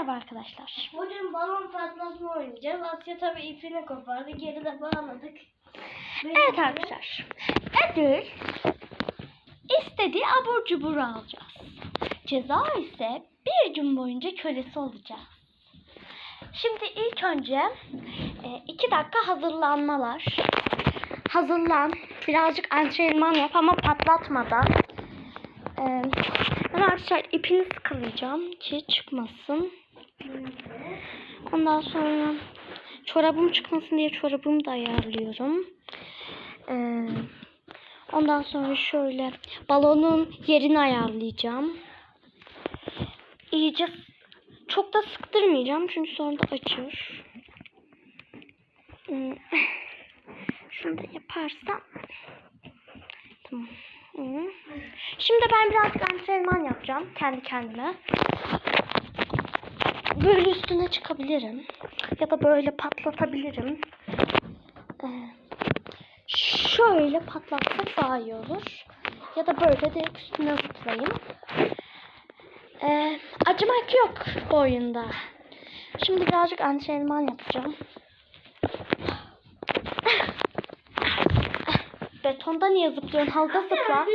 merhaba arkadaşlar. Bugün balon patlatma oynayacağız. Asya tabii ipini kopardı. Geri de bağladık. Evet arkadaşlar. Ödül istediği abur cubur alacağız. Ceza ise bir gün boyunca kölesi olacağız. Şimdi ilk önce e, iki dakika hazırlanmalar. Hazırlan. Birazcık antrenman yap ama patlatmadan. E, ben arkadaşlar ipini sıkılayacağım ki çıkmasın. Ondan sonra çorabım çıkmasın diye çorabımı da ayarlıyorum. Ee, ondan sonra şöyle balonun yerini ayarlayacağım. İyice çok da sıktırmayacağım çünkü sonra da açıyor. Hmm. Şunu da yaparsam. Tamam. Hmm. Şimdi ben biraz antrenman yapacağım kendi kendime. Böyle üstüne çıkabilirim. Ya da böyle patlatabilirim. Ee, şöyle patlatsak daha iyi olur. Ya da böyle direkt üstüne zıplayayım. Ee, acımak yok bu oyunda. Şimdi birazcık antrenman yapacağım. Betonda niye zıplıyorsun? Halda zıpla.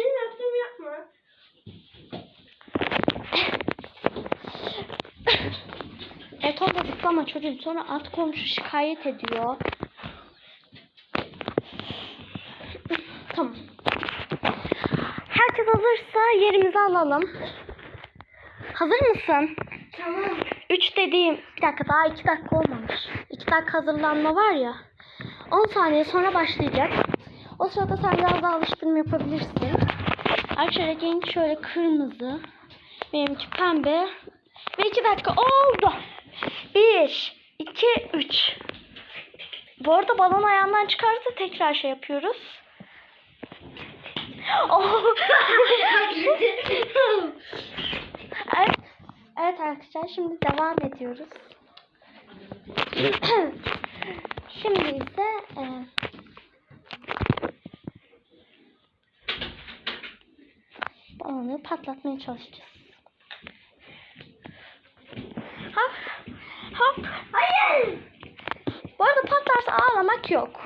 Betonda zıplama çocuğum. Sonra at komşu şikayet ediyor. Tamam. Herkes hazırsa yerimizi alalım. Hazır mısın? Tamam. 3 dediğim bir dakika daha 2 dakika olmamış. 2 dakika hazırlanma var ya. 10 saniye sonra başlayacak. O sırada sen biraz daha alıştırma yapabilirsin. Arkadaşlar şöyle kırmızı. Benimki pembe. Ve 2 dakika oldu. 1, 2, 3. Bu arada balon ayağından çıkarsa tekrar şey yapıyoruz. Oh. evet, evet arkadaşlar şimdi devam ediyoruz. şimdi ise e, balonu patlatmaya çalışacağız. Hop hop. Hayır. Bu arada patlarsa ağlamak yok.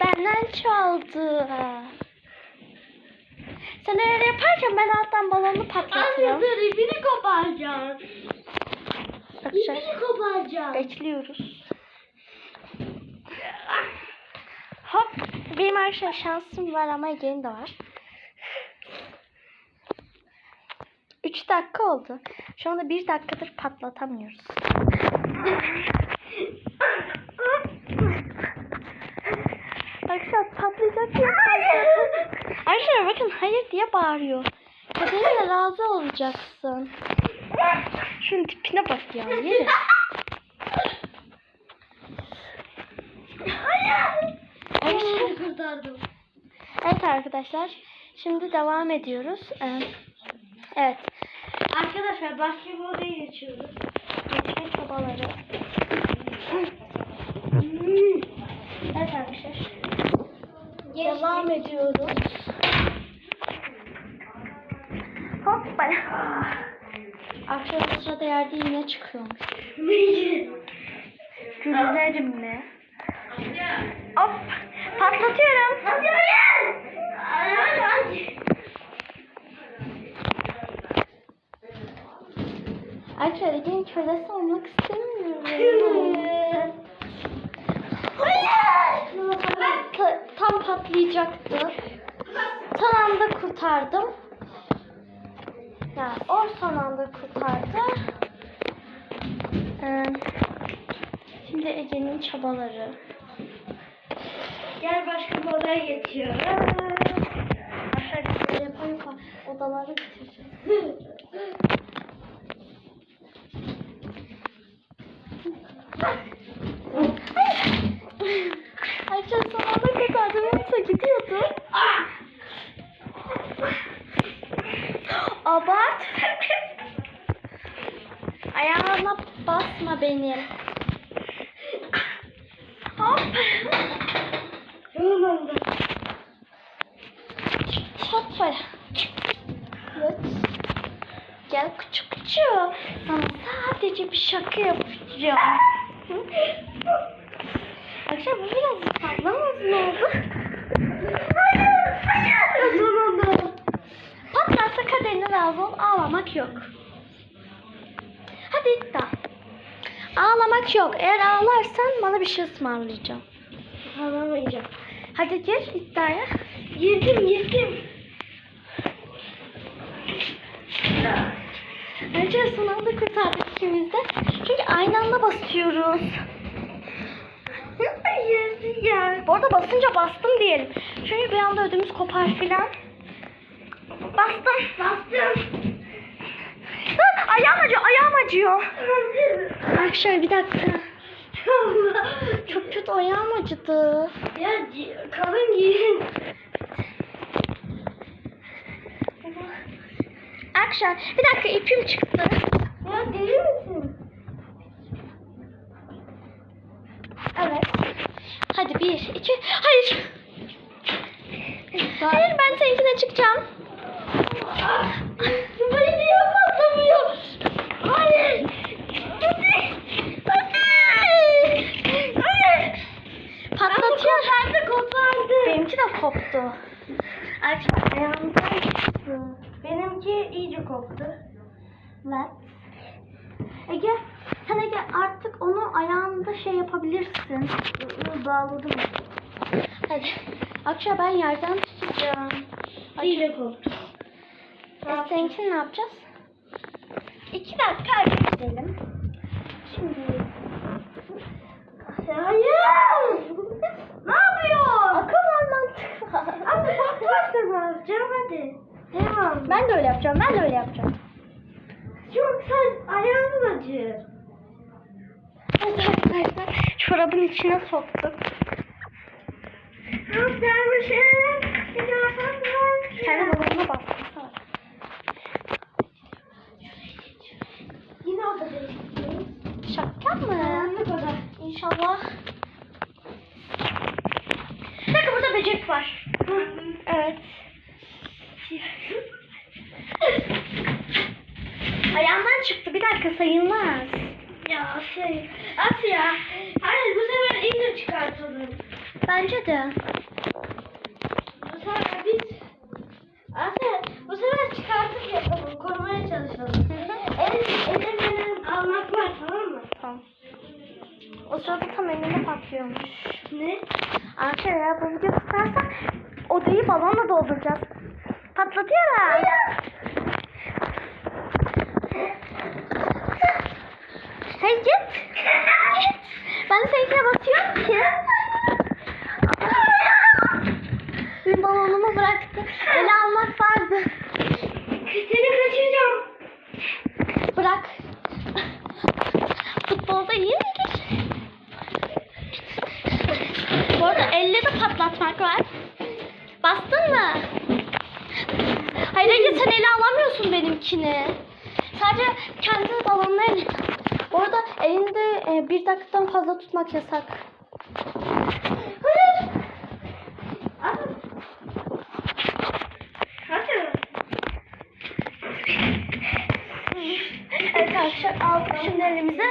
Benden çaldı. Sen öyle yaparken ben alttan balonu patlatıyorum. dur ipini koparacağım. İpini koparacağım. bekliyoruz. Hop. Benim arkadaşlar şansım var ama Ege'nin de var. 3 dakika oldu. Şu anda 1 dakikadır patlatamıyoruz. Arkadaşlar patlayacak diye Arkadaşlar bakın hayır diye bağırıyor. Kaderine razı olacaksın. Şunun tipine bak ya. Yeri. Evet arkadaşlar. Şimdi devam ediyoruz. Ee, evet. Arkadaşlar basketbola geçiyoruz. Geçme çabaları. Evet arkadaşlar. Devam ediyoruz. Hoppa. Bu sırada yerde iğne çıkıyormuş. Güllerim mi? Hop. Patlatıyorum hayır. Hayır hadi. Ege'nin kölesi olmak istemiyorum. Hayır. Ta- tam patlayacaktı. Son anda kurtardım. Yani o son anda kurtardı. Ee, şimdi Ege'nin çabaları. Gel başka bir odaya geçiyoruz. Aşağı yukarı yapayım da odaları bitireceğim. Ayşe son anda kurtardım yoksa gidiyordu. Abart. Ayağına basma benim. Hop. Oldu. Hoppa. Evet. Gel çocuk. Sana sadece bir şaka yapacağım. Akşam bu biraz fazla mı uzun oldu? Hayır, hayır. Oldu. Patlarsa kaderine razı ol. Ağlamak yok. Hadi iddia. Ağlamak yok. Eğer ağlarsan bana bir şey ısmarlayacağım. Ağlamayacağım. Hadi gir iddiaya. Girdim girdim. Önce son anda kurtardık ikimiz de. Çünkü aynı anda basıyoruz. Hayır ya. Bu arada basınca bastım diyelim. Çünkü bir anda ödümüz kopar filan. Bastım. Bastım. Ah, ayağım acıyor, ayağım acıyor. Arkadaşlar bir dakika. Çok kötü ayağım acıdı. ya kalın giyin. Arkadaşlar bir dakika ipim çıktı. Ya deli misin? Evet. Hadi bir, iki, hayır. Hayır ben seninkine çıkacağım. Böyle niye patlamıyor? Hayır. Patlatıyor. Kopardı kopardı. Benimki de koptu. Arkadaşlar ayağımdan çıktı. Benimki iyice koptu. Evet. Ege, sen Ege artık onu ayağında şey yapabilirsin. Bağladım. Hadi. Akşam ben yerden tutacağım. İyice koptu. E, seninkini ne yapacağız? İki dakika bekleyelim. Şimdi. Hayır. ne yapıyor? Akıl var mantık var. Abi patlarsa ne yapacağım hadi. Devam. Ben de öyle yapacağım. Ben de öyle yapacağım. Acıyor. Evet arkadaşlar. Çorabın içine daha sen bastım. sonra. Yine o da değiştirdim. Şaka mı? Karanlık oda. İnşallah. Bir dakika burada böcek var. Evet. Ayağımdan çıktı. Bir dakika sayılmaz. Ya şey. Asya. Hayır bu sefer indir çıkartalım. Bence de. Bu sefer biz Asya bu sefer çıkartıp yapalım. Korumaya çalışalım. El, elimden almak var tamam mı? Tamam. O sırada tam elinde patlıyormuş. Ne? Arkadaşlar ya bu video tutarsa odayı balonla dolduracağız. Patlatıyorlar. Hey git. Git. Ben de seninkine basıyorum ki. Bir balonumu bıraktı. Ele almak vardı. Seni kaçıracağım. Bırak. Futbolda iyi midir? Bu arada elle de patlatmak var. Bastın mı? Hayır Ege sen ele alamıyorsun benimkini. Sadece kendi eline. Bu arada elinde e, bir dakikadan fazla tutmak yasak. Evet arkadaşlar şimdi elimize.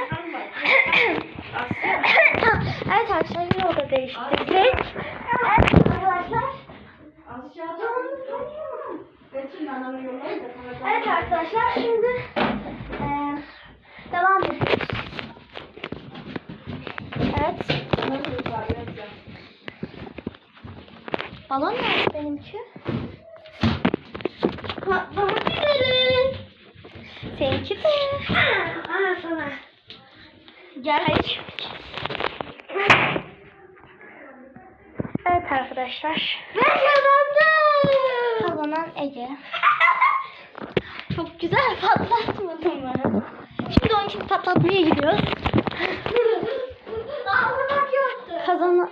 yine oda değiştirdik. Evet arkadaşlar. Evet arkadaşlar şimdi devam ediyoruz. Evet. Balon nerede benimki? Üzere. Seninki de. Ana sana. Gel. Hayır. Evet arkadaşlar. Ben kazandım. Kazanan Ege. Çok güzel patlatmadın mı? Şimdi onun için patlatmaya gidiyoruz. Kazanan,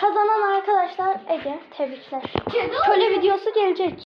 kazanan arkadaşlar Ege. Tebrikler. Köle videosu gelecek.